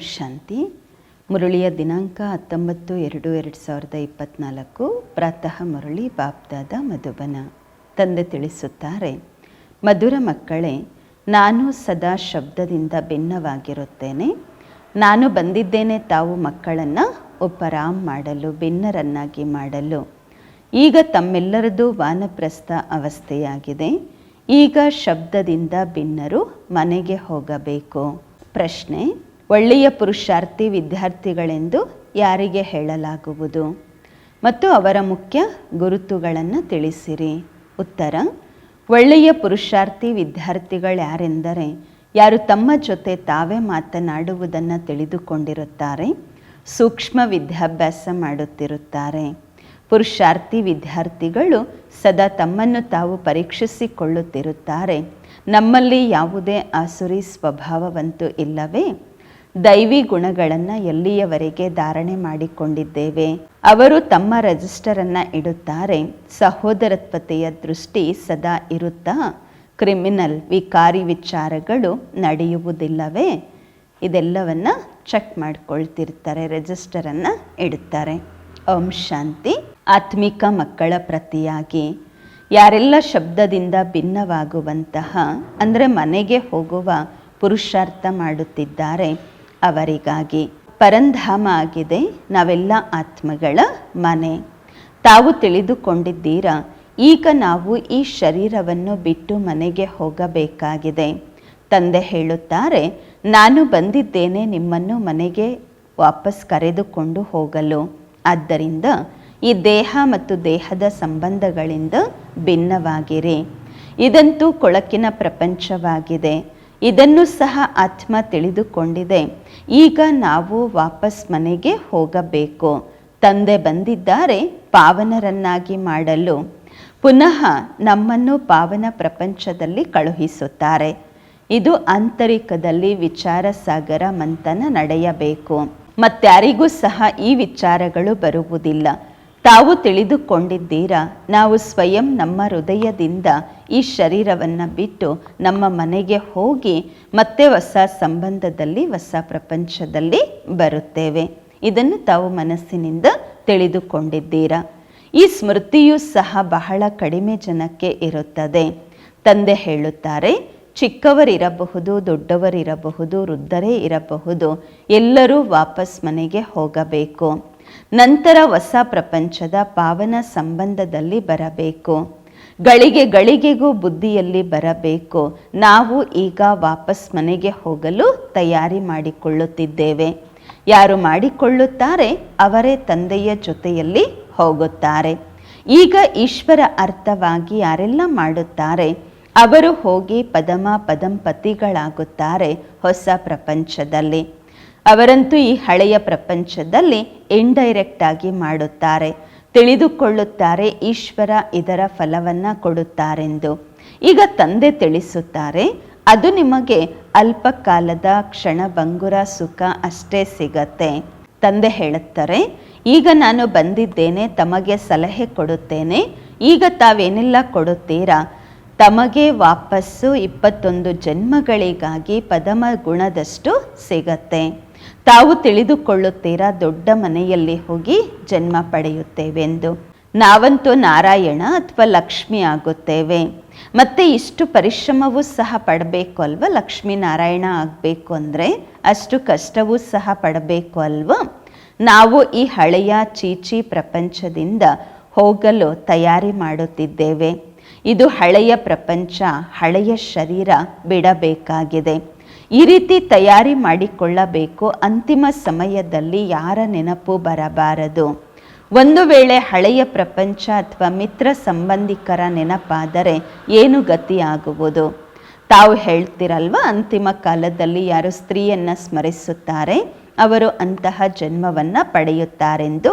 ಶಾಂತಿ. ಮುರಳಿಯ ದಿನಾಂಕ ಹತ್ತೊಂಬತ್ತು ಎರಡು ಎರಡು ಸಾವಿರದ ಇಪ್ಪತ್ನಾಲ್ಕು. ಪ್ರಾತಃ ಮುರಳಿ ಬಾಬ್ದಾದ ಮಧುಬನ. ತಂದೆ ತಿಳಿಸುತ್ತಾರೆ, ಮಧುರ ಮಕ್ಕಳೇ, ನಾನು ಸದಾ ಶಬ್ದದಿಂದ ಭಿನ್ನವಾಗಿರುತ್ತೇನೆ. ನಾನು ಬಂದಿದ್ದೇನೆ ತಾವು ಮಕ್ಕಳನ್ನು ಉಪರಾಮ್ ಮಾಡಲು ಭಿನ್ನರನ್ನಾಗಿ ಮಾಡಲು. ಈಗ ತಮ್ಮೆಲ್ಲರದು ವಾನಪ್ರಸ್ಥ ಅವಸ್ಥೆಯಾಗಿದೆ. ಈಗ ಶಬ್ದದಿಂದ ಭಿನ್ನರು ಮನೆಗೆ ಹೋಗಬೇಕು. ಪ್ರಶ್ನೆ ಒಳ್ಳೆಯ ಪುರುಷಾರ್ಥಿ ವಿದ್ಯಾರ್ಥಿಗಳೆಂದು ಯಾರಿಗೆ ಹೇಳಲಾಗುವುದು? ಮತ್ತು ಅವರ ಮುಖ್ಯ ಗುರುತುಗಳನ್ನು ತಿಳಿಸಿರಿ. ಉತ್ತರ, ಒಳ್ಳೆಯ ಪುರುಷಾರ್ಥಿ ವಿದ್ಯಾರ್ಥಿಗಳ್ಯಾರೆಂದರೆ ಯಾರು ತಮ್ಮ ಜೊತೆ ತಾವೇ ಮಾತನಾಡುವುದನ್ನು ತಿಳಿದುಕೊಂಡಿರುತ್ತಾರೆ, ಸೂಕ್ಷ್ಮ ವಿದ್ಯಾಭ್ಯಾಸ ಮಾಡುತ್ತಿರುತ್ತಾರೆ. ಪುರುಷಾರ್ಥಿ ವಿದ್ಯಾರ್ಥಿಗಳು ಸದಾ ತಮ್ಮನ್ನು ತಾವು ಪರೀಕ್ಷಿಸಿಕೊಳ್ಳುತ್ತಿರುತ್ತಾರೆ. ನಮ್ಮಲ್ಲಿ ಯಾವುದೇ ಆಸುರಿ ಸ್ವಭಾವವಂತೂ ಇಲ್ಲವೇ? ದೈವಿ ಗುಣಗಳನ್ನು ಎಲ್ಲಿಯವರೆಗೆ ಧಾರಣೆ ಮಾಡಿಕೊಂಡಿದ್ದೇವೆ? ಅವರು ತಮ್ಮ ರಜಿಸ್ಟರನ್ನು ಇಡುತ್ತಾರೆ. ಸಹೋದರತ್ವತೆಯ ದೃಷ್ಟಿ ಸದಾ ಇರುತ್ತಾ? ಕ್ರಿಮಿನಲ್ ವಿಕಾರಿ ವಿಚಾರಗಳು ನಡೆಯುವುದಿಲ್ಲವೇ? ಇದೆಲ್ಲವನ್ನು ಚೆಕ್ ಮಾಡ್ಕೊಳ್ತಿರ್ತಾರೆ, ರೆಜಿಸ್ಟರನ್ನು ಇಡುತ್ತಾರೆ. ಓಂ ಶಾಂತಿ. ಆತ್ಮಿಕ ಮಕ್ಕಳ ಪ್ರತಿಯಾಗಿ. ಯಾರೆಲ್ಲ ಶಬ್ದದಿಂದ ಭಿನ್ನವಾಗುವಂತಹ, ಅಂದರೆ ಮನೆಗೆ ಹೋಗುವ ಪುರುಷಾರ್ಥ ಮಾಡುತ್ತಿದ್ದಾರೆ ಅವರಿಗಾಗಿ. ಪರಂಧಾಮ ಆಗಿದೆ, ನಾವೆಲ್ಲ ಆತ್ಮಗಳ ಮನೆ. ತಾವು ತಿಳಿದುಕೊಂಡಿದ್ದೀರಾ, ಈಗ ನಾವು ಈ ಶರೀರವನ್ನು ಬಿಟ್ಟು ಮನೆಗೆ ಹೋಗಬೇಕಾಗಿದೆ. ತಂದೆ ಹೇಳುತ್ತಾರೆ, ನಾನು ಬಂದಿದ್ದೇನೆ ನಿಮ್ಮನ್ನು ಮನೆಗೆ ವಾಪಸ್ ಕರೆದುಕೊಂಡು ಹೋಗಲು. ಆದ್ದರಿಂದ ಈ ದೇಹ ಮತ್ತು ದೇಹದ ಸಂಬಂಧಗಳಿಂದ ಭಿನ್ನವಾಗಿರಿ. ಇದಂತೂ ಕೊಳಕಿನ ಪ್ರಪಂಚವಾಗಿದೆ. ಇದನ್ನು ಸಹ ಆತ್ಮ ತಿಳಿದುಕೊಂಡಿದೆ. ಈಗ ನಾವು ವಾಪಸ್ ಮನೆಗೆ ಹೋಗಬೇಕು. ತಂದೆ ಬಂದಿದ್ದಾರೆ, ಪಾವನರನ್ನಾಗಿ ಮಾಡಲು. ಪುನಃ ನಮ್ಮನ್ನು ಪಾವನ ಪ್ರಪಂಚದಲ್ಲಿ ಕಳುಹಿಸುತ್ತಾರೆ. ಇದು ಆಂತರಿಕದಲ್ಲಿ ವಿಚಾರ ಸಾಗರ ಮಂಥನ ನಡೆಯಬೇಕು. ಮತ್ತಾರಿಗೂ ಸಹ ಈ ವಿಚಾರಗಳು ಬರುವುದಿಲ್ಲ. ತಾವು ತಿಳಿದುಕೊಂಡಿದ್ದೀರಾ? ನಾವು ಸ್ವಯಂ ನಮ್ಮ ಹೃದಯದಿಂದ ಈ ಶರೀರವನ್ನು ಬಿಟ್ಟು ನಮ್ಮ ಮನೆಗೆ ಹೋಗಿ ಮತ್ತೆ ಹೊಸ ಸಂಬಂಧದಲ್ಲಿ, ಹೊಸ ಪ್ರಪಂಚದಲ್ಲಿ ಬರುತ್ತೇವೆ. ಇದನ್ನು ತಾವು ಮನಸ್ಸಿನಿಂದ ತಿಳಿದುಕೊಂಡಿದ್ದೀರಾ? ಈ ಸ್ಮೃತಿಯು ಸಹ ಬಹಳ ಕಡಿಮೆ ಜನಕ್ಕೆ ಇರುತ್ತದೆ. ತಂದೆ ಹೇಳುತ್ತಾರೆ, ಚಿಕ್ಕವರಿರಬಹುದು, ದೊಡ್ಡವರಿರಬಹುದು, ವೃದ್ಧರೇ ಇರಬಹುದು, ಎಲ್ಲರೂ ವಾಪಸ್ ಮನೆಗೆ ಹೋಗಬೇಕು. ನಂತರ ಹೊಸ ಪ್ರಪಂಚದ ಪಾವನ ಸಂಬಂಧದಲ್ಲಿ ಬರಬೇಕು. ಗಳಿಗೆ ಗಳಿಗೆಗೂ ಬುದ್ಧಿಯಲ್ಲಿ ಬರಬೇಕು. ನಾವು ಈಗ ವಾಪಸ್ ಮನೆಗೆ ಹೋಗಲು ತಯಾರಿ ಮಾಡಿಕೊಳ್ಳುತ್ತಿದ್ದೇವೆ. ಯಾರು ಮಾಡಿಕೊಳ್ಳುತ್ತಾರೆ ಅವರೇ ತಂದೆಯ ಜೊತೆಯಲ್ಲಿ ಹೋಗುತ್ತಾರೆ. ಈಗ ಈಶ್ವರ ಅರ್ಥವಾಗಿ ಯಾರೆಲ್ಲ ಮಾಡುತ್ತಾರೆ? ಅವರು ಹೋಗಿ ಪದಮ ಪದಂಪತಿಗಳಾಗುತ್ತಾರೆ ಹೊಸ ಪ್ರಪಂಚದಲ್ಲಿ. ಅವರಂತೂ ಈ ಹಳೆಯ ಪ್ರಪಂಚದಲ್ಲಿ ಇಂಡೈರೆಕ್ಟ್ ಆಗಿ ಮಾಡುತ್ತಾರೆ. ತಿಳಿದುಕೊಳ್ಳುತ್ತಾರೆ ಈಶ್ವರ ಇದರ ಫಲವನ್ನು ಕೊಡುತ್ತಾರೆಂದು. ಈಗ ತಂದೆ ತಿಳಿಸುತ್ತಾರೆ, ಅದು ನಿಮಗೆ ಅಲ್ಪ ಕಾಲದ ಕ್ಷಣಭಂಗುರ ಸುಖ ಅಷ್ಟೇ ಸಿಗತ್ತೆ. ತಂದೆ ಹೇಳುತ್ತಾರೆ, ಈಗ ನಾನು ಬಂದಿದ್ದೇನೆ, ತಮಗೆ ಸಲಹೆ ಕೊಡುತ್ತೇನೆ, ಈಗ ತಾವೇನೆಲ್ಲ ಕೊಡುತ್ತೀರಾ? ತಮಗೆ ವಾಪಸ್ಸು ಇಪ್ಪತ್ತೊಂದು ಜನ್ಮಗಳಿಗಾಗಿ ಪದಮ ಗುಣದಷ್ಟು ಸಿಗತ್ತೆ. ತಾವು ತಿಳಿದುಕೊಳ್ಳುತ್ತೀರಾ ದೊಡ್ಡ ಮನೆಯಲ್ಲಿ ಹೋಗಿ ಜನ್ಮ ಪಡೆಯುತ್ತೇವೆಂದು. ನಾವಂತೂ ನಾರಾಯಣ ಅಥವಾ ಲಕ್ಷ್ಮಿ ಆಗುತ್ತೇವೆ. ಮತ್ತೆ ಇಷ್ಟು ಪರಿಶ್ರಮವೂ ಸಹ ಪಡಬೇಕು ಅಲ್ವಾ ಲಕ್ಷ್ಮೀ ನಾರಾಯಣ ಆಗಬೇಕು ಅಂದರೆ? ಅಷ್ಟು ಕಷ್ಟವೂ ಸಹ ಪಡಬೇಕು ಅಲ್ವಾ? ನಾವು ಈ ಹಳೆಯ ಚೀಚಿ ಪ್ರಪಂಚದಿಂದ ಹೋಗಲು ತಯಾರಿ ಮಾಡುತ್ತಿದ್ದೇವೆ. ಇದು ಹಳೆಯ ಪ್ರಪಂಚ, ಹಳೆಯ ಶರೀರ ಬಿಡಬೇಕಾಗಿದೆ. ಈ ರೀತಿ ತಯಾರಿ ಮಾಡಿಕೊಳ್ಳಬೇಕು. ಅಂತಿಮ ಸಮಯದಲ್ಲಿ ಯಾರ ನೆನಪು ಬರಬಾರದು? ಒಂದು ವೇಳೆ ಹಳೆಯ ಪ್ರಪಂಚ ಅಥವಾ ಮಿತ್ರ ಸಂಬಂಧಿಕರ ನೆನಪಾದರೆ ಏನು ಗತಿಯಾಗುವುದು? ತಾವು ಹೇಳ್ತಿರಲ್ವ, ಅಂತಿಮ ಕಾಲದಲ್ಲಿ ಯಾರು ಸ್ತ್ರೀಯನ್ನು ಸ್ಮರಿಸುತ್ತಾರೆ? ಅವರು ಅಂತಹ ಜನ್ಮವನ್ನು ಪಡೆಯುತ್ತಾರೆಂದು?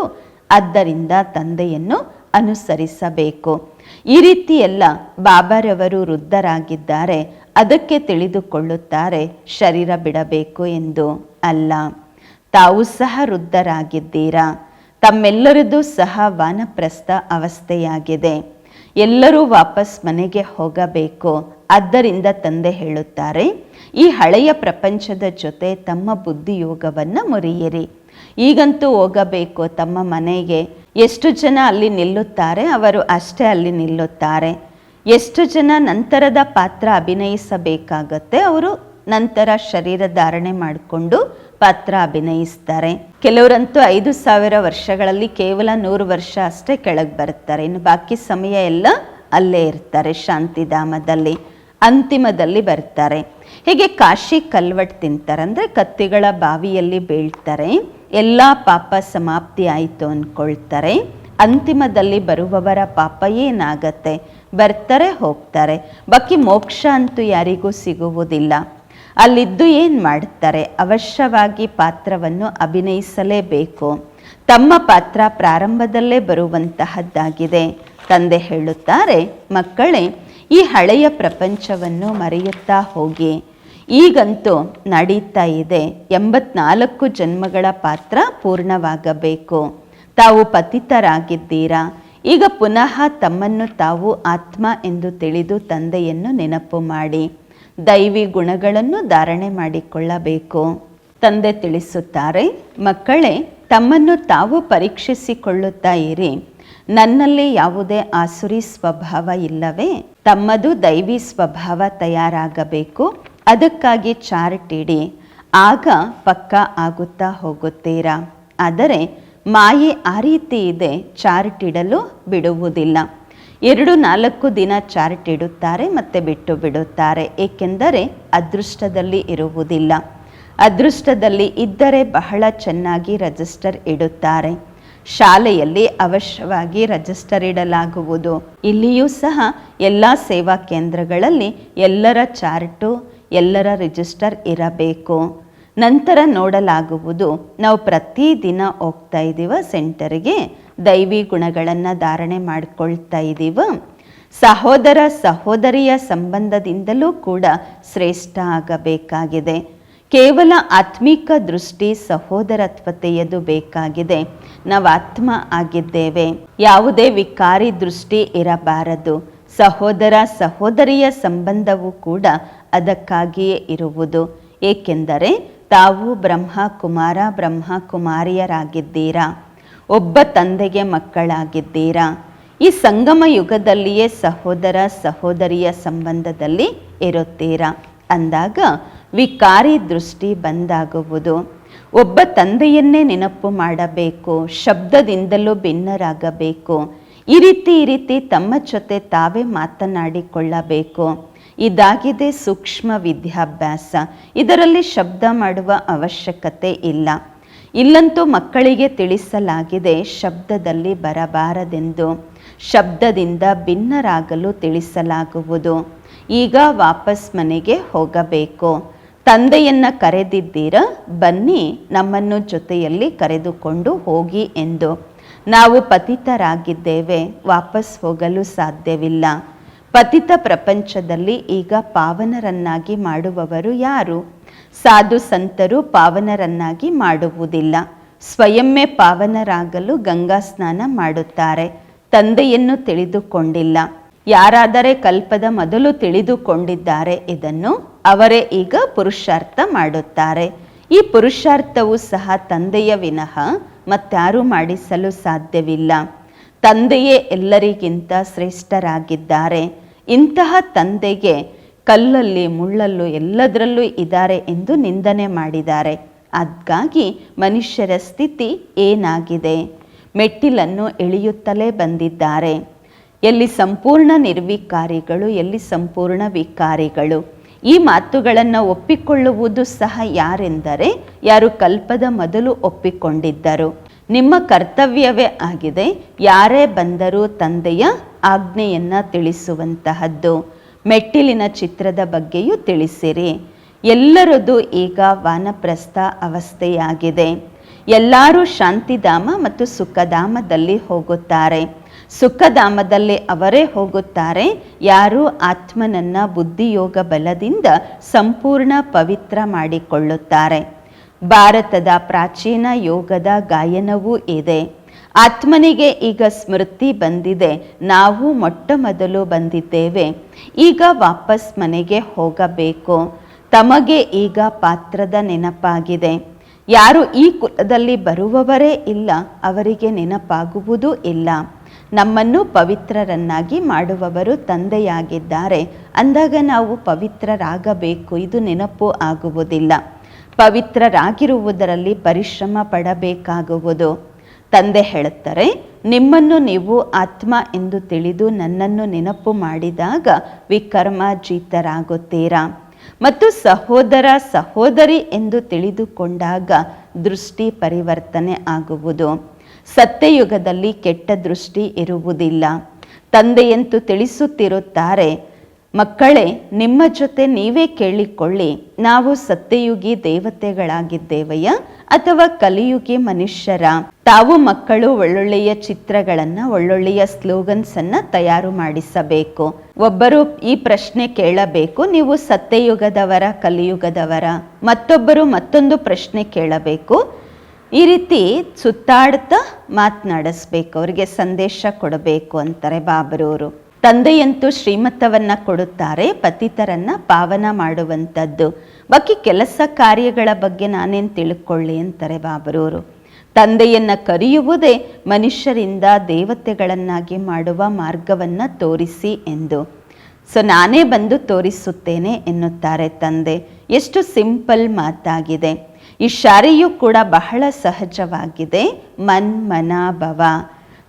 ಆದ್ದರಿಂದ ತಂದೆಯನ್ನು ಅನುಸರಿಸಬೇಕು. ಈ ರೀತಿಯೆಲ್ಲ ಬಾಬಾರವರು ವೃದ್ಧರಾಗಿದ್ದಾರೆ. ಅದಕ್ಕೆ ತಿಳಿದುಕೊಳ್ಳುತ್ತಾರೆ, ಶರೀರ ಬಿಡಬೇಕು ಎಂದು ಅಲ್ಲ. ತಾವು ಸಹ ವೃದ್ಧರಾಗಿದ್ದೀರಾ? ತಮ್ಮೆಲ್ಲರದ್ದು ಸಹ ವಾನಪ್ರಸ್ಥ ಅವಸ್ಥೆಯಾಗಿದೆ. ಎಲ್ಲರೂ ವಾಪಸ್ ಮನೆಗೆ ಹೋಗಬೇಕು. ಆದ್ದರಿಂದ ತಂದೆ ಹೇಳುತ್ತಾರೆ, ಈ ಹಳೆಯ ಪ್ರಪಂಚದ ಜೊತೆ ತಮ್ಮ ಬುದ್ಧಿಯೋಗವನ್ನು ಮುರಿಯಿರಿ. ಈಗಂತೂ ಹೋಗಬೇಕು ತಮ್ಮ ಮನೆಗೆ. ಎಷ್ಟು ಜನ ಅಲ್ಲಿ ನಿಲ್ಲುತ್ತಾರೆ, ಅವರು ಅಷ್ಟೇ ಅಲ್ಲಿ ನಿಲ್ಲುತ್ತಾರೆ. ಎಷ್ಟು ಜನ ನಂತರದ ಪಾತ್ರ ಅಭಿನಯಿಸಬೇಕಾಗತ್ತೆ ಅವರು ನಂತರ ಶರೀರ ಧಾರಣೆ ಮಾಡಿಕೊಂಡು ಪಾತ್ರ ಅಭಿನಯಿಸ್ತಾರೆ. ಕೆಲವರಂತೂ ಐದು ಸಾವಿರ ವರ್ಷಗಳಲ್ಲಿ ಕೇವಲ ನೂರು ವರ್ಷ ಅಷ್ಟೇ ಕೆಳಗೆ ಬರ್ತಾರೆ ಇನ್ನು ಬಾಕಿ ಸಮಯ ಎಲ್ಲ ಅಲ್ಲೇ ಇರ್ತಾರೆ ಶಾಂತಿಧಾಮದಲ್ಲಿ, ಅಂತಿಮದಲ್ಲಿ ಬರ್ತಾರೆ ಹೀಗೆ ಕಾಶಿ ಕಲ್ವಟ್ ತಿಂತಾರೆ ಅಂದರೆ ಕತ್ತಿಗಳ ಬಾವಿಯಲ್ಲಿ ಬೀಳ್ತಾರೆ. ಎಲ್ಲ ಪಾಪ ಸಮಾಪ್ತಿ ಆಯಿತು ಅಂದ್ಕೊಳ್ತಾರೆ. ಅಂತಿಮದಲ್ಲಿ ಬರುವವರ ಪಾಪ ಏನಾಗತ್ತೆ? ಬರ್ತಾರೆ, ಹೋಗ್ತಾರೆ. ಬಾಕಿ ಮೋಕ್ಷ ಅಂತೂ ಯಾರಿಗೂ ಸಿಗುವುದಿಲ್ಲ. ಅಲ್ಲಿದ್ದು ಏನು ಮಾಡ್ತಾರೆ? ಅವಶ್ಯವಾಗಿ ಪಾತ್ರವನ್ನು ಅಭಿನಯಿಸಲೇಬೇಕು. ತಮ್ಮ ಪಾತ್ರ ಪ್ರಾರಂಭದಲ್ಲೇ ಬರುವಂತಹದ್ದಾಗಿದೆ. ತಂದೆ ಹೇಳುತ್ತಾರೆ, ಮಕ್ಕಳೇ, ಈ ಹಳೆಯ ಪ್ರಪಂಚವನ್ನು ಮರೆಯುತ್ತಾ ಹೋಗಿ. ಈಗಂತೂ ನಡೀತಾ ಇದೆ. ಎಂಬತ್ನಾಲ್ಕು ಜನ್ಮಗಳ ಪಾತ್ರ ಪೂರ್ಣವಾಗಬೇಕು. ತಾವು ಪತಿತರಾಗಿದ್ದೀರಾ? ಈಗ ಪುನಃ ತಮ್ಮನ್ನು ತಾವು ಆತ್ಮ ಎಂದು ತಿಳಿದು ತಂದೆಯನ್ನು ನೆನಪು ಮಾಡಿ, ದೈವಿ ಗುಣಗಳನ್ನು ಧಾರಣೆ ಮಾಡಿಕೊಳ್ಳಬೇಕು. ತಂದೆ ತಿಳಿಸುತ್ತಾರೆ, ಮಕ್ಕಳೇ, ತಮ್ಮನ್ನು ತಾವು ಪರೀಕ್ಷಿಸಿಕೊಳ್ಳುತ್ತಾ ಇರಿ. ನನ್ನಲ್ಲಿ ಯಾವುದೇ ಆಸುರಿ ಸ್ವಭಾವ ಇಲ್ಲವೇ? ತಮ್ಮದು ದೈವಿ ಸ್ವಭಾವ ತಯಾರಾಗಬೇಕು. ಅದಕ್ಕಾಗಿ ಚಾರ್ಟ್ ಇಡಿ. ಆಗ ಪಕ್ಕ ಆಗುತ್ತಾ ಹೋಗುತ್ತೀರಾ? ಆದರೆ ಮಾಯೆ ಆ ರೀತಿ ಇದೆ ಚಾರ್ಟ್ ಇಡಲು ಬಿಡುವುದಿಲ್ಲ. ಎರಡು ನಾಲ್ಕು ದಿನ ಚಾರ್ಟ್ ಇಡುತ್ತಾರೆ ಮತ್ತೆ ಬಿಟ್ಟು ಬಿಡುತ್ತಾರೆ. ಏಕೆಂದರೆ ಅದೃಷ್ಟದಲ್ಲಿ ಇರುವುದಿಲ್ಲ. ಅದೃಷ್ಟದಲ್ಲಿ ಇದ್ದರೆ ಬಹಳ ಚೆನ್ನಾಗಿ ರಜಿಸ್ಟರ್ ಇಡುತ್ತಾರೆ. ಶಾಲೆಯಲ್ಲಿ ಅವಶ್ಯವಾಗಿ ರಜಿಸ್ಟರ್ ಇಡಲಾಗುವುದು. ಇಲ್ಲಿಯೂ ಸಹ ಎಲ್ಲ ಸೇವಾ ಕೇಂದ್ರಗಳಲ್ಲಿ ಎಲ್ಲರ ಚಾರ್ಟು, ಎಲ್ಲರ ರಿಜಿಸ್ಟರ್ ಇರಬೇಕು. ನಂತರ ನೋಡಲಾಗುವುದು. ನಾವು ಪ್ರತಿದಿನ ಹೋಗ್ತಾ ಇದ್ದೀವ, ಸೆಂಟರ್ಗೆ. ದೈವಿ ಗುಣಗಳನ್ನು ಧಾರಣೆ ಮಾಡಿಕೊಳ್ತಾ ಇದ್ದೀವ. ಸಹೋದರ, ಸಹೋದರಿಯ ಸಂಬಂಧದಿಂದಲೂ ಕೂಡ ಶ್ರೇಷ್ಠ ಆಗಬೇಕಾಗಿದೆ. ಕೇವಲ ಆತ್ಮಿಕ ದೃಷ್ಟಿ ಸಹೋದರತ್ವತೆಯದು ಬೇಕಾಗಿದೆ. ನಾವು ಆತ್ಮ ಆಗಿದ್ದೇವೆ. ಯಾವುದೇ ವಿಕಾರಿ ದೃಷ್ಟಿ ಇರಬಾರದು. ಸಹೋದರ, ಸಹೋದರಿಯ ಸಂಬಂಧವು ಕೂಡ ಅದಕ್ಕಾಗಿಯೇ ಇರುವುದು. ಏಕೆಂದರೆ ತಾವು ಬ್ರಹ್ಮ ಕುಮಾರ ಬ್ರಹ್ಮ ಕುಮಾರಿಯರಾಗಿದ್ದೀರಾ ಒಬ್ಬ ತಂದೆಗೆ ಮಕ್ಕಳಾಗಿದ್ದೀರಾ? ಈ ಸಂಗಮ ಯುಗದಲ್ಲಿಯೇ ಸಹೋದರ, ಸಹೋದರಿಯ ಸಂಬಂಧದಲ್ಲಿ ಇರುತ್ತೀರಾ? ಅಂದಾಗ ವಿಕಾರಿ ದೃಷ್ಟಿ ಬಂದಾಗುವುದು. ಒಬ್ಬ ತಂದೆಯನ್ನೇ ನೆನಪು ಮಾಡಬೇಕು, ಶಬ್ದದಿಂದಲೂ ಭಿನ್ನರಾಗಬೇಕು. ಈ ರೀತಿ ಈ ರೀತಿ ತಮ್ಮ ಜೊತೆ ತಾವೇ ಮಾತನಾಡಿಕೊಳ್ಳಬೇಕು. ಇದಾಗಿದೆ ಸೂಕ್ಷ್ಮ ವಿದ್ಯಾಭ್ಯಾಸ. ಇದರಲ್ಲಿ ಶಬ್ದ ಮಾಡುವ ಅವಶ್ಯಕತೆ ಇಲ್ಲ. ಇಲ್ಲಂತೂ ಮಕ್ಕಳಿಗೆ ತಿಳಿಸಲಾಗಿದೆ ಶಬ್ದದಲ್ಲಿ ಬರಬಾರದೆಂದು. ಶಬ್ದದಿಂದ ಭಿನ್ನರಾಗಲು ತಿಳಿಸಲಾಗುವುದು. ಈಗ ವಾಪಸ್ ಮನೆಗೆ ಹೋಗಬೇಕು. ತಂದೆಯನ್ನು ಕರೆದಿದ್ದೀರ? ಬನ್ನಿ, ನಮ್ಮನ್ನು ಜೊತೆಯಲ್ಲಿ ಕರೆದುಕೊಂಡು ಹೋಗಿ ಎಂದು. ನಾವು ಪತಿತರಾಗಿದ್ದೇವೆ, ವಾಪಸ್ ಹೋಗಲು ಸಾಧ್ಯವಿಲ್ಲ. ಪತಿತ ಪ್ರಪಂಚದಲ್ಲಿ ಈಗ ಪಾವನರನ್ನಾಗಿ ಮಾಡುವವರು ಯಾರು? ಸಾಧು ಸಂತರು ಪಾವನರನ್ನಾಗಿ ಮಾಡುವುದಿಲ್ಲ. ಸ್ವಯಮ್ಮೇ ಪಾವನರಾಗಲು ಗಂಗಾ ಸ್ನಾನ ಮಾಡುತ್ತಾರೆ. ತಂದೆಯನ್ನು ತಿಳಿದುಕೊಂಡಿಲ್ಲ. ಯಾರಾದರೆ ಕಲ್ಪದ ಮೊದಲು ತಿಳಿದುಕೊಂಡಿದ್ದಾರೆ ಇದನ್ನು ಅವರೇ ಈಗ ಪುರುಷಾರ್ಥ ಮಾಡುತ್ತಾರೆ. ಈ ಪುರುಷಾರ್ಥವು ಸಹ ತಂದೆಯ ವಿನಃ ಮತ್ತಾರು ಮಾಡಿಸಲು ಸಾಧ್ಯವಿಲ್ಲ. ತಂದೆಯೇ ಎಲ್ಲರಿಗಿಂತ ಶ್ರೇಷ್ಠರಾಗಿದ್ದಾರೆ. ಇಂತಹ ತಂದೆಗೆ ಕಲ್ಲಲ್ಲಿ, ಮುಳ್ಳಲ್ಲೂ ಎಲ್ಲದರಲ್ಲೂ ಇದ್ದಾರೆ ಎಂದು ನಿಂದನೆ ಮಾಡಿದ್ದಾರೆ. ಅದಕ್ಕಾಗಿ ಮನುಷ್ಯರ ಸ್ಥಿತಿ ಏನಾಗಿದೆ? ಮೆಟ್ಟಿಲನ್ನು ಎಳೆಯುತ್ತಲೇ ಬಂದಿದ್ದಾರೆ. ಎಲ್ಲಿ ಸಂಪೂರ್ಣ ನಿರ್ವಿಕಾರಿಗಳು, ಎಲ್ಲಿ ಸಂಪೂರ್ಣ ವಿಕಾರಿಗಳು. ಈ ಮಾತುಗಳನ್ನು ಒಪ್ಪಿಕೊಳ್ಳುವುದು ಸಹ ಯಾರೆಂದರೆ, ಯಾರು ಕಲ್ಪದ ಮೊದಲು ಒಪ್ಪಿಕೊಂಡಿದ್ದರು. ನಿಮ್ಮ ಕರ್ತವ್ಯವೇ ಆಗಿದೆ, ಯಾರೇ ಬಂದರೂ ತಂದೆಯ ಆಜ್ಞೆಯನ್ನು ತಿಳಿಸುವಂತಹದ್ದು. ಮೆಟ್ಟಿಲಿನ ಚಿತ್ರದ ಬಗ್ಗೆಯೂ ತಿಳಿಸಿರಿ. ಎಲ್ಲರದು ಈಗ ವಾನಪ್ರಸ್ಥ ಅವಸ್ಥೆಯಾಗಿದೆ. ಎಲ್ಲರೂ ಶಾಂತಿಧಾಮ ಮತ್ತು ಸುಖಧಾಮದಲ್ಲಿ ಹೋಗುತ್ತಾರೆ. ಸುಖಧಾಮದಲ್ಲಿ ಅವರೇ ಹೋಗುತ್ತಾರೆ. ಯಾರು ಆತ್ಮನನ್ನ ಬುದ್ಧಿಯೋಗ ಬಲದಿಂದ ಸಂಪೂರ್ಣ ಪವಿತ್ರ ಮಾಡಿಕೊಳ್ಳುತ್ತಾರೆ. ಭಾರತದ ಪ್ರಾಚೀನ ಯೋಗದ ಗಾಯನವೂ ಇದೆ. ಆತ್ಮನಿಗೆ ಈಗ ಸ್ಮೃತಿ ಬಂದಿದೆ. ನಾವು ಮೊಟ್ಟ ಮೊದಲು ಬಂದಿದ್ದೇವೆ. ಈಗ ವಾಪಸ್ ಮನೆಗೆ ಹೋಗಬೇಕು. ತಮಗೆ ಈಗ ಪಾತ್ರದ ನೆನಪಾಗಿದೆ. ಯಾರು ಈ ಕುಲದಲ್ಲಿ ಬರುವವರೇ ಇಲ್ಲ, ಅವರಿಗೆ ನೆನಪಾಗುವುದೂ ಇಲ್ಲ. ನಮ್ಮನ್ನು ಪವಿತ್ರರನ್ನಾಗಿ ಮಾಡುವವರು ತಂದೆಯಾಗಿದ್ದಾರೆ. ಅಂದಾಗ ನಾವು ಪವಿತ್ರರಾಗಬೇಕು, ಇದು ನೆನಪು ಆಗುವುದಿಲ್ಲ. ಪವಿತ್ರರಾಗಿರುವುದರಲ್ಲಿ ಪರಿಶ್ರಮ ಪಡಬೇಕಾಗುವುದು. ತಂದೆ ಹೇಳುತ್ತಾರೆ, ನಿಮ್ಮನ್ನು ನೀವು ಆತ್ಮ ಎಂದು ತಿಳಿದು ನನ್ನನ್ನು ನೆನಪು ಮಾಡಿದಾಗ ವಿಕರ್ಮಜೀತರಾಗುತ್ತೀರಾ ಮತ್ತು ಸಹೋದರ ಸಹೋದರಿ ಎಂದು ತಿಳಿದುಕೊಂಡಾಗ ದೃಷ್ಟಿ ಪರಿವರ್ತನೆ ಆಗುವುದು. ಸತ್ಯಯುಗದಲ್ಲಿ ಕೆಟ್ಟ ದೃಷ್ಟಿ ಇರುವುದಿಲ್ಲ. ತಂದೆಯಂತೂ ತಿಳಿಸುತ್ತಿರುತ್ತಾರೆ, ಮಕ್ಕಳೇ, ನಿಮ್ಮ ಜೊತೆ ನೀವೇ ಕೇಳಿಕೊಳ್ಳಿ. ನಾವು ಸತ್ಯಯುಗಿ ದೇವತೆಗಳಾಗಿದ್ದೇವೆಯ ಅಥವಾ ಕಲಿಯುಗೆ ಮನುಷ್ಯರ. ತಾವು ಮಕ್ಕಳು ಒಳ್ಳೊಳ್ಳೆಯ ಚಿತ್ರಗಳನ್ನ, ಒಳ್ಳೊಳ್ಳೆಯ ಸ್ಲೋಗನ್ಸ್ ಅನ್ನ ತಯಾರು ಮಾಡಿಸಬೇಕು. ಒಬ್ಬರು ಈ ಪ್ರಶ್ನೆ ಕೇಳಬೇಕು, ನೀವು ಸತ್ಯಯುಗದವರ, ಕಲಿಯುಗದವರ. ಮತ್ತೊಬ್ಬರು ಮತ್ತೊಂದು ಪ್ರಶ್ನೆ ಕೇಳಬೇಕು. ಈ ರೀತಿ ಸುತ್ತಾಡ್ತಾ ಮಾತನಾಡಿಸ್ಬೇಕು, ಅವರಿಗೆ ಸಂದೇಶ ಕೊಡಬೇಕು ಅಂತಾರೆ ಬಾಬರವರು ತಂದೆಯಂತೂ ಶ್ರೀಮತವನ್ನ ಕೊಡುತ್ತಾರೆ, ಪತಿತರನ್ನ ಪಾವನ ಮಾಡುವಂಥದ್ದು ಬಾಕಿ ಕೆಲಸ ಕಾರ್ಯಗಳ ಬಗ್ಗೆ ನಾನೇನು ತಿಳ್ಕೊಳ್ಳಿ ಅಂತಾರೆ ಬಾಬರವರು ತಂದೆಯನ್ನು ಕರೆಯುವುದೇ ಮನುಷ್ಯರಿಂದ ದೇವತೆಗಳನ್ನಾಗಿ ಮಾಡುವ ಮಾರ್ಗವನ್ನು ತೋರಿಸಿ ಎಂದು. ಸೊ ನಾನೇ ಬಂದು ತೋರಿಸುತ್ತೇನೆ ಎನ್ನುತ್ತಾರೆ ತಂದೆ. ಎಷ್ಟು ಸಿಂಪಲ್ ಮಾತಾಗಿದೆ. ಈ ಶಾರಿಯು ಕೂಡ ಬಹಳ ಸಹಜವಾಗಿದೆ. ಮನ್ ಮನಾಭವ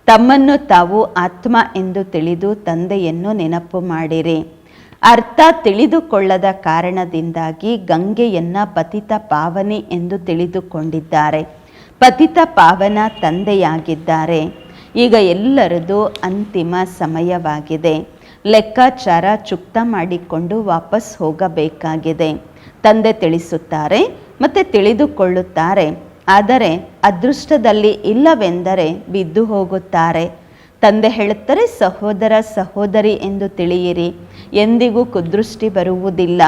ತಮ್ಮನ್ನು ತಾವು ಆತ್ಮ ಎಂದು ತಿಳಿದು ತಂದೆಯನ್ನು ನೆನಪು ಮಾಡಿರಿ. ಅರ್ಥ ತಿಳಿದುಕೊಳ್ಳದ ಕಾರಣದಿಂದಾಗಿ ಗಂಗೆಯನ್ನ ಪತಿತ ಪಾವನೆ ಎಂದು ತಿಳಿದುಕೊಂಡಿದ್ದಾರೆ. ಪತಿತ ಪಾವನ ತಂದೆಯಾಗಿದ್ದಾರೆ. ಈಗ ಎಲ್ಲರದು ಅಂತಿಮ ಸಮಯವಾಗಿದೆ. ಲೆಕ್ಕಾಚಾರ ಚುಕ್ತ ಮಾಡಿಕೊಂಡು ವಾಪಸ್ ಹೋಗಬೇಕಾಗಿದೆ. ತಂದೆ ತಿಳಿಸುತ್ತಾರೆ, ಮತ್ತು ತಿಳಿದುಕೊಳ್ಳುತ್ತಾರೆ. ಆದರೆ ಅದೃಷ್ಟದಲ್ಲಿ ಇಲ್ಲವೆಂದರೆ ಬಿದ್ದು ಹೋಗುತ್ತಾರೆ. ತಂದೆ ಹೇಳುತ್ತಾರೆ, ಸಹೋದರ, ಸಹೋದರಿ ಎಂದು ತಿಳಿಯಿರಿ. ಎಂದಿಗೂ ಕುದೃಷ್ಟಿ ಬರುವುದಿಲ್ಲ.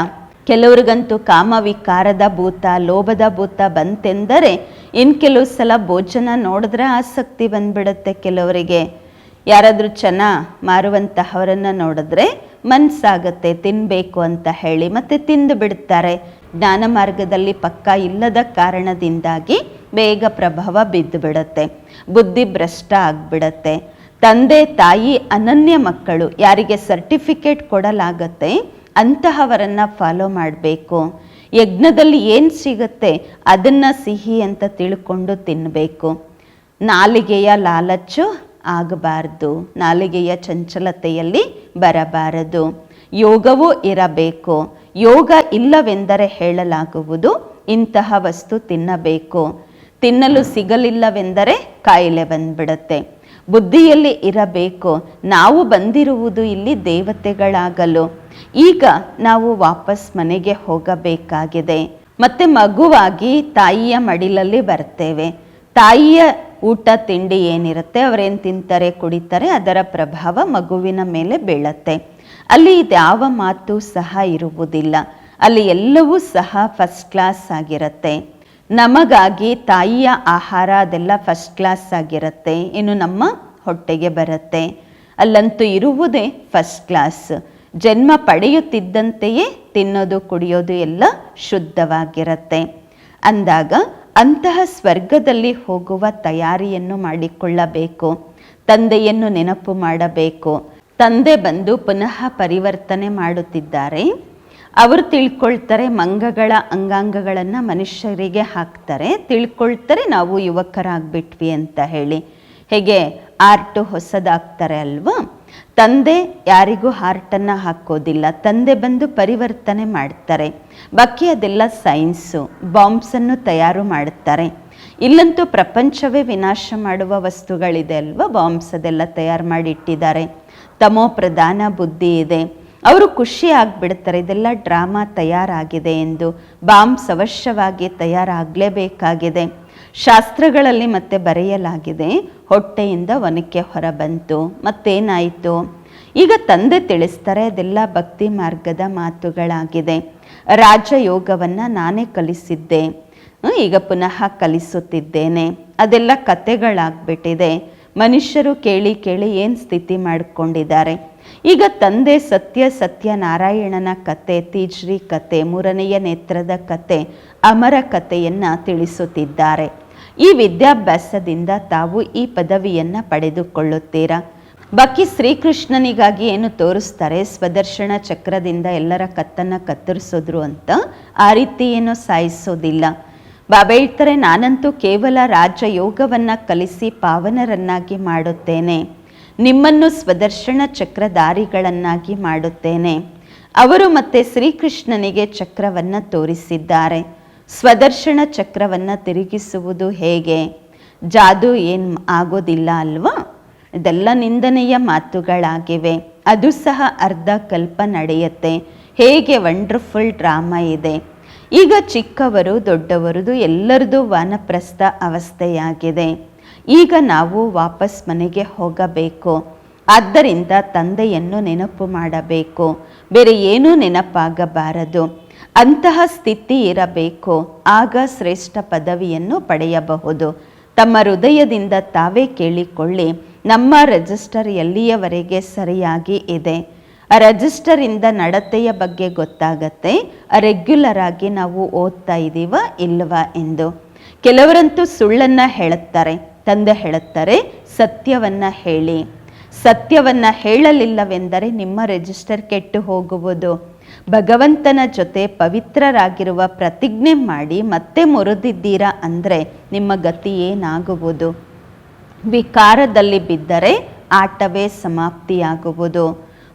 ಕೆಲವರಿಗಂತೂ ಕಾಮವಿಕಾರದ ಭೂತ, ಲೋಭದ ಭೂತ ಬಂತೆಂದರೆ ಇನ್ನು ಕೆಲವು ಸಲ ಭೋಜನ ನೋಡಿದ್ರೆ ಆಸಕ್ತಿ ಬಂದ್ಬಿಡುತ್ತೆ ಕೆಲವರಿಗೆ. ಯಾರಾದರೂ ಚೆನ್ನ ಮಾರುವಂತಹವರನ್ನು ನೋಡಿದ್ರೆ ಮನಸ್ಸಾಗತ್ತೆ ತಿನ್ನಬೇಕು ಅಂತ ಹೇಳಿ ಮತ್ತೆ ತಿಂದು ಬಿಡ್ತಾರೆ. ಜ್ಞಾನ ಮಾರ್ಗದಲ್ಲಿ ಪಕ್ಕ ಇಲ್ಲದ ಕಾರಣದಿಂದಾಗಿ ಬೇಗ ಪ್ರಭಾವ ಬಿದ್ದು ಬಿಡುತ್ತೆ ಬುದ್ಧಿ ಭ್ರಷ್ಟ ಆಗ್ಬಿಡತ್ತೆ. ತಂದೆ ತಾಯಿ ಅನನ್ಯ ಮಕ್ಕಳು ಯಾರಿಗೆ ಸರ್ಟಿಫಿಕೇಟ್ ಕೊಡಲಾಗತ್ತೆ ಅಂತಹವರನ್ನು ಫಾಲೋ ಮಾಡಬೇಕು. ಯಜ್ಞದಲ್ಲಿ ಏನು ಸಿಗುತ್ತೆ ಅದನ್ನು ಸಿಹಿ ಅಂತ ತಿಳ್ಕೊಂಡು ತಿನ್ನಬೇಕು ನಾಲಿಗೆಯ ಲಾಲಚ್ಚು ಆಗಬಾರದು. ನಾಲಿಗೆಯ ಚಂಚಲತೆಯಲ್ಲಿ ಬರಬಾರದು. ಯೋಗವೂ ಇರಬೇಕು. ಯೋಗ ಇಲ್ಲವೆಂದರೆ ಹೇಳಲಾಗುವುದು ಇಂತಹ ವಸ್ತು ತಿನ್ನಬೇಕು. ತಿನ್ನಲು ಸಿಗಲಿಲ್ಲವೆಂದರೆ ಕಾಯಿಲೆ ಬಂದ್ಬಿಡತ್ತೆ. ಬುದ್ಧಿಯಲ್ಲಿ ಇರಬೇಕು. ನಾವು ಬಂದಿರುವುದು ಇಲ್ಲಿ ದೇವತೆಗಳಾಗಲು. ಈಗ ನಾವು ವಾಪಸ್ ಮನೆಗೆ ಹೋಗಬೇಕಾಗಿದೆ. ಮತ್ತೆ ಮಗುವಾಗಿ ತಾಯಿಯ ಮಡಿಲಲ್ಲಿ ಬರ್ತೇವೆ. ತಾಯಿಯ ಊಟ ತಿಂಡಿ ಏನಿರುತ್ತೆ ಅವರೇನು ತಿಂತಾರೆ, ಕುಡಿತಾರೆ, ಅದರ ಪ್ರಭಾವ ಮಗುವಿನ ಮೇಲೆ ಬೀಳತ್ತೆ. ಅಲ್ಲಿ ಇದ್ಯಾವ ಮಾತು ಸಹ ಇರುವುದಿಲ್ಲ. ಅಲ್ಲಿ ಎಲ್ಲವೂ ಸಹ ಫಸ್ಟ್ ಕ್ಲಾಸ್ ಆಗಿರುತ್ತೆ. ನಮಗಾಗಿ ತಾಯಿಯ ಆಹಾರ ಅದೆಲ್ಲ ಫಸ್ಟ್ ಕ್ಲಾಸ್ ಆಗಿರುತ್ತೆ, ಇನ್ನು ನಮ್ಮ ಹೊಟ್ಟೆಗೆ ಬರುತ್ತೆ. ಅಲ್ಲಂತೂ ಇರುವುದೇ ಫಸ್ಟ್ ಕ್ಲಾಸ್ ಜನ್ಮ ಪಡೆಯುತ್ತಿದ್ದಂತೆಯೇ ತಿನ್ನೋದು, ಕುಡಿಯೋದು ಎಲ್ಲ ಶುದ್ಧವಾಗಿರುತ್ತೆ. ಅಂದಾಗ ಅಂತಹ ಸ್ವರ್ಗದಲ್ಲಿ ಹೋಗುವ ತಯಾರಿಯನ್ನು ಮಾಡಿಕೊಳ್ಳಬೇಕು, ತಂದೆಯನ್ನು ನೆನಪು ಮಾಡಬೇಕು. ತಂದೆ ಬಂದು ಪುನಃ ಪರಿವರ್ತನೆ ಮಾಡುತ್ತಿದ್ದಾರೆ. ಅವರು ತಿಳ್ಕೊಳ್ತಾರೆ ಮಂಗಗಳ ಅಂಗಾಂಗಗಳನ್ನು ಮನುಷ್ಯರಿಗೆ ಹಾಕ್ತಾರೆ. ತಿಳ್ಕೊಳ್ತಾರೆ ನಾವು ಯುವಕರಾಗ್ಬಿಟ್ವಿ ಅಂತ ಹೇಳಿ. ಹೇಗೆ ಆರ್ಟು ಹೊಸದಾಗ್ತಾರೆ ಅಲ್ವಾ? ತಂದೆ ಯಾರಿಗೂ ಹಾರ್ಟನ್ನು ಹಾಕೋದಿಲ್ಲ. ತಂದೆ ಬಂದು ಪರಿವರ್ತನೆ ಮಾಡ್ತಾರೆ. ಬಾಕಿ ಅದೆಲ್ಲ ಸೈನ್ಸು, ಬಾಂಬ್ಸನ್ನು ತಯಾರು ಮಾಡ್ತಾರೆ. ಇಲ್ಲಂತೂ ಪ್ರಪಂಚವೇ ವಿನಾಶ ಮಾಡುವ ವಸ್ತುಗಳಿದೆ ಅಲ್ವಾ? ಬಾಂಬ್ಸ್ ಅದೆಲ್ಲ ತಯಾರು ಮಾಡಿಟ್ಟಿದ್ದಾರೆ. ತಮೋ ಪ್ರಧಾನ ಬುದ್ಧಿ ಇದೆ. ಅವರು ಖುಷಿ ಆಗ್ಬಿಡ್ತಾರೆ ಇದೆಲ್ಲ ಡ್ರಾಮಾ ತಯಾರಾಗಿದೆ ಎಂದು. ಬಾಂಬ್ ಅವಶ್ಯವಾಗಿ ತಯಾರಾಗಲೇಬೇಕಾಗಿದೆ. ಶಾಸ್ತ್ರಗಳಲ್ಲಿ ಮತ್ತೆ ಬರೆಯಲಾಗಿದೆ, ಹೊಟ್ಟೆಯಿಂದ ಒನಕೆ ಹೊರಬಂತು, ಮತ್ತೇನಾಯಿತು? ಈಗ ತಂದೆ ತಿಳಿಸ್ತಾರೆ, ಅದೆಲ್ಲ ಭಕ್ತಿ ಮಾರ್ಗದ ಮಾತುಗಳಾಗಿದೆ. ರಾಜಯೋಗವನ್ನು ನಾನೇ ಕಲಿಸಿದ್ದೆ. ಈಗ ಪುನಃ ಕಲಿಸುತ್ತಿದ್ದೇನೆ. ಅದೆಲ್ಲ ಕತೆಗಳಾಗ್ಬಿಟ್ಟಿದೆ. ಮನುಷ್ಯರು ಕೇಳಿ ಕೇಳಿ ಏನು ಸ್ಥಿತಿ ಮಾಡಿಕೊಂಡಿದ್ದಾರೆ? ಈಗ ತಂದೆ ಸತ್ಯ ಸತ್ಯ ನಾರಾಯಣನ ಕತೆ, ತೀಜ್ರಿ ಕತೆ, ಮೂರನೆಯ ನೇತ್ರದ ಕತೆ, ಅಮರ ಕಥೆಯನ್ನು ತಿಳಿಸುತ್ತಿದ್ದಾರೆ. ಈ ವಿದ್ಯಾಭ್ಯಾಸದಿಂದ ತಾವು ಈ ಪದವಿಯನ್ನು ಪಡೆದುಕೊಳ್ಳುತ್ತೀರಾ? ಬಾಕಿ ಶ್ರೀಕೃಷ್ಣನಿಗಾಗಿ ಏನು ತೋರಿಸ್ತಾರೆ? ಸ್ವದರ್ಶನ ಚಕ್ರದಿಂದ ಎಲ್ಲರ ಕತ್ತನ್ನು ಕತ್ತರಿಸಿದ್ರು ಅಂತ ಆ ರೀತಿ ಏನು ಸಾಯಿಸೋದಿಲ್ಲ. ಬಾಬಾ ಹೇಳ್ತಾರೆ ನಾನಂತೂ ಕೇವಲ ರಾಜಯೋಗವನ್ನು ಕಲಿಸಿ ಪಾವನರನ್ನಾಗಿ ಮಾಡುತ್ತೇನೆ. ನಿಮ್ಮನ್ನು ಸ್ವದರ್ಶನ ಚಕ್ರಧಾರಿಗಳನ್ನಾಗಿ ಮಾಡುತ್ತೇನೆ. ಅವರು ಮತ್ತೆ ಶ್ರೀಕೃಷ್ಣನಿಗೆ ಚಕ್ರವನ್ನು ತೋರಿಸಿದ್ದಾರೆ. ಸ್ವದರ್ಶನ ಚಕ್ರವನ್ನು ತಿರುಗಿಸುವುದು ಹೇಗೆ? ಜಾದು ಏನು ಆಗೋದಿಲ್ಲ ಅಲ್ವಾ? ಇದೆಲ್ಲ ನಿಂದನೆಯ ಮಾತುಗಳಾಗಿವೆ. ಅದು ಸಹ ಅರ್ಧ ಕಲ್ಪ ನಡೆಯುತ್ತೆ. ಹೇಗೆ ವಂಡರ್ಫುಲ್ ಡ್ರಾಮಾ ಇದೆ. ಈಗ ಚಿಕ್ಕವರು ದೊಡ್ಡವರದು ಎಲ್ಲರದು ವಾನಪ್ರಸ್ಥ ಅವಸ್ಥೆಯಾಗಿದೆ. ಈಗ ನಾವು ವಾಪಸ್ ಮನೆಗೆ ಹೋಗಬೇಕು. ಆದ್ದರಿಂದ ತಂದೆಯನ್ನು ನೆನಪು ಮಾಡಬೇಕು. ಬೇರೆ ಏನೂ ನೆನಪಾಗಬಾರದು. ಅಂತಹ ಸ್ಥಿತಿ ಇರಬೇಕು. ಆಗ ಶ್ರೇಷ್ಠ ಪದವಿಯನ್ನು ಪಡೆಯಬಹುದು. ತಮ್ಮ ಹೃದಯದಿಂದ ತಾವೇ ಕೇಳಿಕೊಳ್ಳಿ, ನಮ್ಮ ರಿಜಿಸ್ಟರ್ ಎಲ್ಲಿಯವರೆಗೆ ಸರಿಯಾಗಿ ಇದೆ? ಆ ರಜಿಸ್ಟರಿಂದ ನಡತೆಯ ಬಗ್ಗೆ ಗೊತ್ತಾಗತ್ತೆ. ರೆಗ್ಯುಲರ್ ಆಗಿ ನಾವು ಓದ್ತಾ ಇದ್ದೀವ ಇಲ್ವಾ ಎಂದು. ಕೆಲವರಂತೂ ಸುಳ್ಳನ್ನು ಹೇಳುತ್ತಾರೆ. ತಂದೆ ಹೇಳುತ್ತಾರೆ, ಸತ್ಯವನ್ನು ಹೇಳಿ. ಸತ್ಯವನ್ನು ಹೇಳಲಿಲ್ಲವೆಂದರೆ ನಿಮ್ಮ ರಿಜಿಸ್ಟರ್ ಕೆಟ್ಟು ಹೋಗುವುದು. ಭಗವಂತನ ಜೊತೆ ಪವಿತ್ರರಾಗಿರುವ ಪ್ರತಿಜ್ಞೆ ಮಾಡಿ ಮತ್ತೆ ಮುರಿದಿದ್ದೀರಾ ಅಂದರೆ ನಿಮ್ಮ ಗತಿ ಏನಾಗುವುದು? ವಿಕಾರದಲ್ಲಿ ಬಿದ್ದರೆ ಆಟವೇ ಸಮಾಪ್ತಿಯಾಗುವುದು.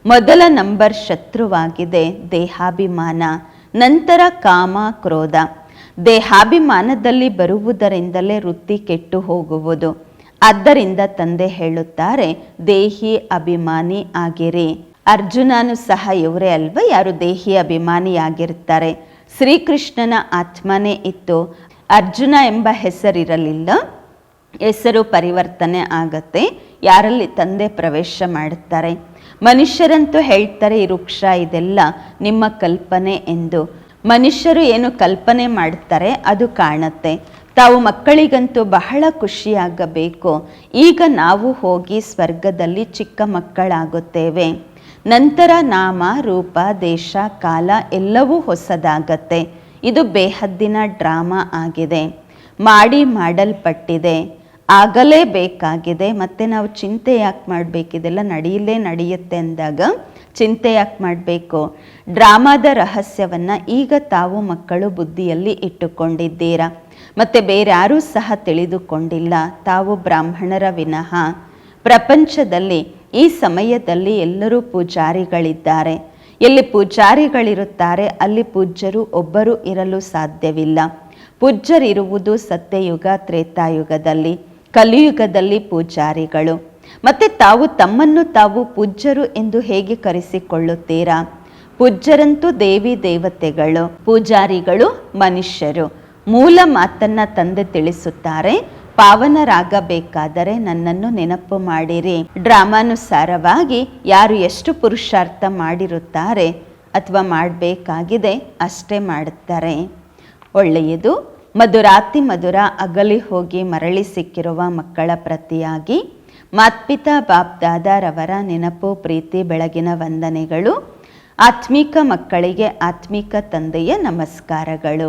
ಮೊದಲ ನಂಬರ್ ಶತ್ರುವಾಗಿದೆ ದೇಹಾಭಿಮಾನ, ನಂತರ ಕಾಮ, ಕ್ರೋಧ. ದೇಹಾಭಿಮಾನದಲ್ಲಿ ಬರುವುದರಿಂದಲೇ ವೃತ್ತಿ ಕೆಟ್ಟು ಹೋಗುವುದು. ಆದ್ದರಿಂದ ತಂದೆ ಹೇಳುತ್ತಾರೆ, ದೇಹಿ ಅಭಿಮಾನಿ ಆಗಿರಿ. ಅರ್ಜುನನು ಸಹ, ಇವರೇ ಅಲ್ವಾ ಯಾರು ದೇಹಿ ಅಭಿಮಾನಿಯಾಗಿರ್ತಾರೆ ಶ್ರೀಕೃಷ್ಣನ ಆತ್ಮನೇ ಇತ್ತು. ಅರ್ಜುನ ಎಂಬ ಹೆಸರಿರಲಿಲ್ಲ. ಹೆಸರು ಪರಿವರ್ತನೆ ಆಗತ್ತೆ. ಯಾರಲ್ಲಿ ತಂದೆ ಪ್ರವೇಶ ಮಾಡುತ್ತಾರೆ ಮನುಷ್ಯರಂತೂ ಹೇಳ್ತಾರೆ, ಈ ವೃಕ್ಷ ಇದೆಲ್ಲ ನಿಮ್ಮ ಕಲ್ಪನೆ ಎಂದು. ಮನುಷ್ಯರು ಏನು ಕಲ್ಪನೆ ಮಾಡ್ತಾರೆ ಅದು ಕಾಣುತ್ತೆ. ತಾವು ಮಕ್ಕಳಿಗಂತೂ ಬಹಳ ಖುಷಿಯಾಗಬೇಕು. ಈಗ ನಾವು ಹೋಗಿ ಸ್ವರ್ಗದಲ್ಲಿ ಚಿಕ್ಕ ಮಕ್ಕಳಾಗುತ್ತೇವೆ. ನಂತರ ನಾಮ, ರೂಪ, ದೇಶ, ಕಾಲ ಎಲ್ಲವೂ ಹೊಸದಾಗತ್ತೆ. ಇದು ಬೇಹದ್ದಿನ ಡ್ರಾಮಾ ಆಗಿದೆ. ಮಾಡಿ ಮಾಡಲ್ಪಟ್ಟಿದೆ. ಆಗಲೇಬೇಕಾಗಿದೆ. ಮತ್ತು ನಾವು ಚಿಂತೆ ಯಾಕೆ ಮಾಡಬೇಕಿದೆಲ್ಲ ನಡೆಯಲೇ ನಡೆಯುತ್ತೆ ಅಂದಾಗ ಚಿಂತೆ ಯಾಕೆ ಮಾಡಬೇಕು. ಡ್ರಾಮಾದ ರಹಸ್ಯವನ್ನು ಈಗ ತಾವು ಮಕ್ಕಳು ಬುದ್ಧಿಯಲ್ಲಿ ಇಟ್ಟುಕೊಂಡಿದ್ದೀರಾ? ಮತ್ತು ಬೇರ್ಯಾರೂ ಸಹ ತಿಳಿದುಕೊಂಡಿಲ್ಲ. ತಾವು ಬ್ರಾಹ್ಮಣರ ವಿನಃ. ಪ್ರಪಂಚದಲ್ಲಿ, ಈ ಸಮಯದಲ್ಲಿ ಎಲ್ಲರೂ ಪೂಜಾರಿಗಳಿದ್ದಾರೆ. ಎಲ್ಲಿ ಪೂಜಾರಿಗಳಿರುತ್ತಾರೆ, ಅಲ್ಲಿ ಪೂಜ್ಯರು ಒಬ್ಬರು ಇರಲು ಸಾಧ್ಯವಿಲ್ಲ. ಪೂಜ್ಯರಿರುವುದು ಸತ್ಯಯುಗ, ತ್ರೇತಾಯುಗದಲ್ಲಿ, ಕಲಿಯುಗದಲ್ಲಿ ಪೂಜಾರಿಗಳು. ಮತ್ತೆ ತಾವು ತಮ್ಮನ್ನು ತಾವು ಪೂಜ್ಯರು ಎಂದು ಹೇಗೆ ಕರೆಸಿಕೊಳ್ಳುತ್ತೀರಾ? ಪೂಜ್ಯರಂತೂ ದೇವಿ ದೇವತೆಗಳು, ಪೂಜಾರಿಗಳು ಮನುಷ್ಯರು. ಮೂಲ ಮಾತನ್ನ ತಂದೆ ತಿಳಿಸುತ್ತಾರೆ, ಪಾವನರಾಗಬೇಕಾದರೆ ನನ್ನನ್ನು ನೆನಪು ಮಾಡಿರಿ. ಡ್ರಾಮಾನುಸಾರವಾಗಿ ಯಾರು ಎಷ್ಟು ಪುರುಷಾರ್ಥ ಮಾಡಿರುತ್ತಾರೆ ಅಥವಾ ಮಾಡಬೇಕಾಗಿದೆ ಅಷ್ಟೇ ಮಾಡುತ್ತಾರೆ. ಒಳ್ಳೆಯದು, ಮಧುರಾತಿ ಮಧುರ ಅಗಲಿ ಹೋಗಿ ಮರಳಿ ಸಿಕ್ಕಿರುವ ಮಕ್ಕಳ ಪ್ರತಿಯಾಗಿ ಮಾತ್ಪಿತಾ ಬಾಪ್ದಾದಾರವರ ನೆನಪು, ಪ್ರೀತಿ, ಬೆಳಗಿನ ವಂದನೆಗಳು. ಆತ್ಮಿಕ ಮಕ್ಕಳಿಗೆ ಆತ್ಮಿಕ ತಂದೆಯ ನಮಸ್ಕಾರಗಳು.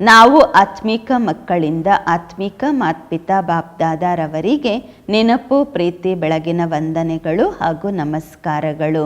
ನಾವು ಆತ್ಮಿಕ ಮಕ್ಕಳಿಂದ ಆತ್ಮಿಕ ಮಾತ್ಪಿತಾ ಬಾಪ್ದಾದಾರವರಿಗೆ ನೆನಪು, ಪ್ರೀತಿ, ಬೆಳಗಿನ ವಂದನೆಗಳು ಹಾಗೂ ನಮಸ್ಕಾರಗಳು.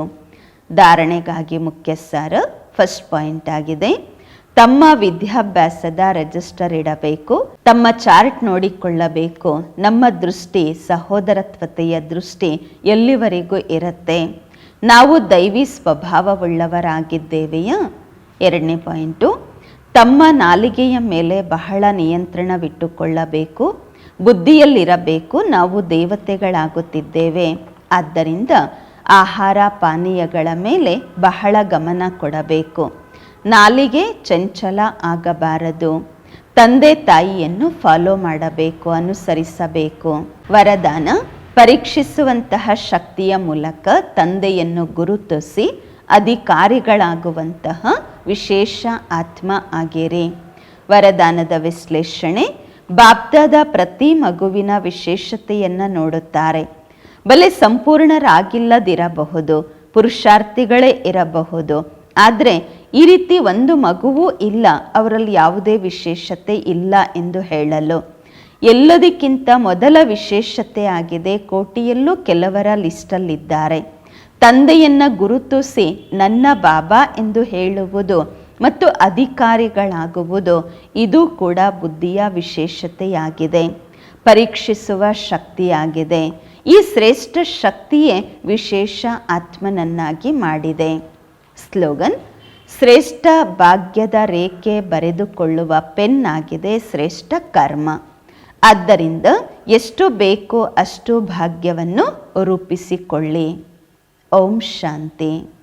ಧಾರಣೆಗಾಗಿ ಮುಖ್ಯ ಸಾರ ಫಸ್ಟ್ ಪಾಯಿಂಟ್ ಆಗಿದೆ. ತಮ್ಮ ವಿದ್ಯಾಭ್ಯಾಸದ ರಿಜಿಸ್ಟರ್ ಇಡಬೇಕು, ತಮ್ಮ ಚಾರ್ಟ್ ನೋಡಿಕೊಳ್ಳಬೇಕು, ನಮ್ಮ ದೃಷ್ಟಿ, ಸಹೋದರತ್ವತೆಯ ದೃಷ್ಟಿ ಎಲ್ಲಿವರೆಗೂ ಇರುತ್ತೆ? ನಾವು ದೈವಿ ಸ್ವಭಾವವುಳ್ಳವರಾಗಿದ್ದೇವೆಯಾ? ಎರಡನೇ ಪಾಯಿಂಟು, ತಮ್ಮ ನಾಲಿಗೆಯ ಮೇಲೆ ಬಹಳ ನಿಯಂತ್ರಣವಿಟ್ಟುಕೊಳ್ಳಬೇಕು, ಬುದ್ಧಿಯಲ್ಲಿರಬೇಕು, ನಾವು ದೇವತೆಗಳಾಗುತ್ತಿದ್ದೇವೆ. ಆದ್ದರಿಂದ ಆಹಾರ ಪಾನೀಯಗಳ ಮೇಲೆ ಬಹಳ ಗಮನ ಕೊಡಬೇಕು. ನಾಲಿಗೆ ಚಂಚಲ ಆಗಬಾರದು. ತಂದೆ ತಾಯಿಯನ್ನು ಫಾಲೋ ಮಾಡಬೇಕು, ಅನುಸರಿಸಬೇಕು. ವರದಾನ, ಪರೀಕ್ಷಿಸುವಂತಹ ಶಕ್ತಿಯ ಮೂಲಕ ತಂದೆಯನ್ನು ಗುರುತಿಸಿ ಅಧಿಕಾರಿಗಳಾಗುವಂತಹ ವಿಶೇಷ ಆತ್ಮ ಆಗಿರಿ. ವರದಾನದ ವಿಶ್ಲೇಷಣೆ, ಬಾಪ್ತದ ಪ್ರತಿ ಮಗುವಿನ ವಿಶೇಷತೆಯನ್ನು ನೋಡುತ್ತಾರೆ. ಬಲೆ ಸಂಪೂರ್ಣರಾಗಿಲ್ಲದಿರಬಹುದು, ಪುರುಷಾರ್ಥಿಗಳೇ ಇರಬಹುದು ಆದರೆ ಈ ರೀತಿ ಒಂದು ಮಗುವೂ ಇಲ್ಲ, ಅವರಲ್ಲಿ ಯಾವುದೇ ವಿಶೇಷತೆ ಇಲ್ಲ ಎಂದು ಹೇಳಲು. ಎಲ್ಲದಕ್ಕಿಂತ ಮೊದಲ ವಿಶೇಷತೆ ಆಗಿದೆ, ಕೋಟಿಯಲ್ಲೂ ಕೆಲವರ ಲಿಸ್ಟಲ್ಲಿದ್ದಾರೆ. ತಂದೆಯನ್ನ ಗುರುತಿಸಿ ನನ್ನ ಬಾಬಾ ಎಂದು ಹೇಳುವುದು ಮತ್ತು ಅಧಿಕಾರಿಗಳಾಗುವುದು, ಇದು ಕೂಡ ಬುದ್ಧಿಯ ವಿಶೇಷತೆಯಾಗಿದೆ. ಪರೀಕ್ಷಿಸುವ ಶಕ್ತಿಯಾಗಿದೆ. ಈ ಶ್ರೇಷ್ಠ ಶಕ್ತಿಯೇ ವಿಶೇಷ ಆತ್ಮನನ್ನಾಗಿ ಮಾಡಿದೆ. ಸ್ಲೋಗನ್, ಶ್ರೇಷ್ಠ ಭಾಗ್ಯದ ರೇಖೆ ಬರೆದುಕೊಳ್ಳುವ ಪೆನ್ ಆಗಿದೆ ಶ್ರೇಷ್ಠ ಕರ್ಮ. ಆದ್ದರಿಂದ ಎಷ್ಟು ಬೇಕೋ ಅಷ್ಟು ಭಾಗ್ಯವನ್ನು ರೂಪಿಸಿಕೊಳ್ಳಿ. ಓಂ ಶಾಂತಿ.